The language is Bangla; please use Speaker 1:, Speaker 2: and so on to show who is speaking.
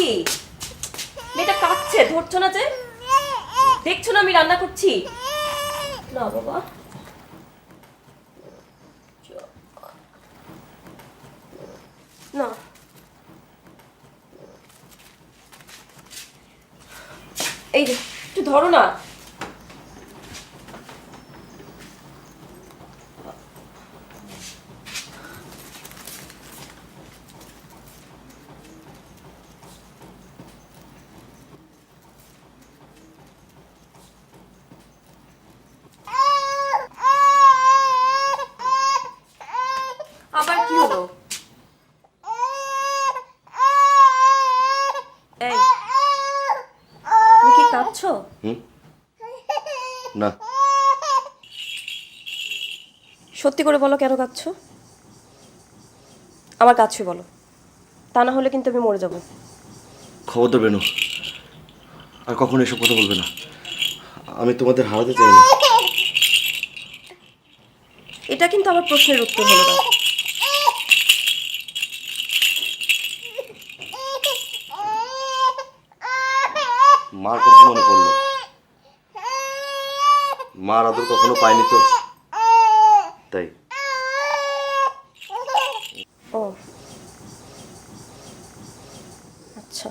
Speaker 1: কি? মেয়েটা কাঁদছে ধরছ না যে? দেখছ না আমি রান্না করছি? না, বাবা। না। এই একটু ধরো না। আবার কি হলো? এই তুমি কি কাঁদছো?
Speaker 2: হুম? না।
Speaker 1: সত্যি করে বলো কেন কাঁদছো? আমার কাছে বলো। তা না হলে কিন্তু আমি মরে যাব।
Speaker 2: খবর দেবে না আর কখনো এসব কথা বলবে না। আমি তোমাদের হারাতে চাই না।
Speaker 1: এটা কিন্তু আমার প্রশ্নের উত্তর হলো না।
Speaker 2: মার কথা মনে পড়ল। মার আদর কখনো পায়নি তো? তাই।
Speaker 1: ও। আচ্ছা।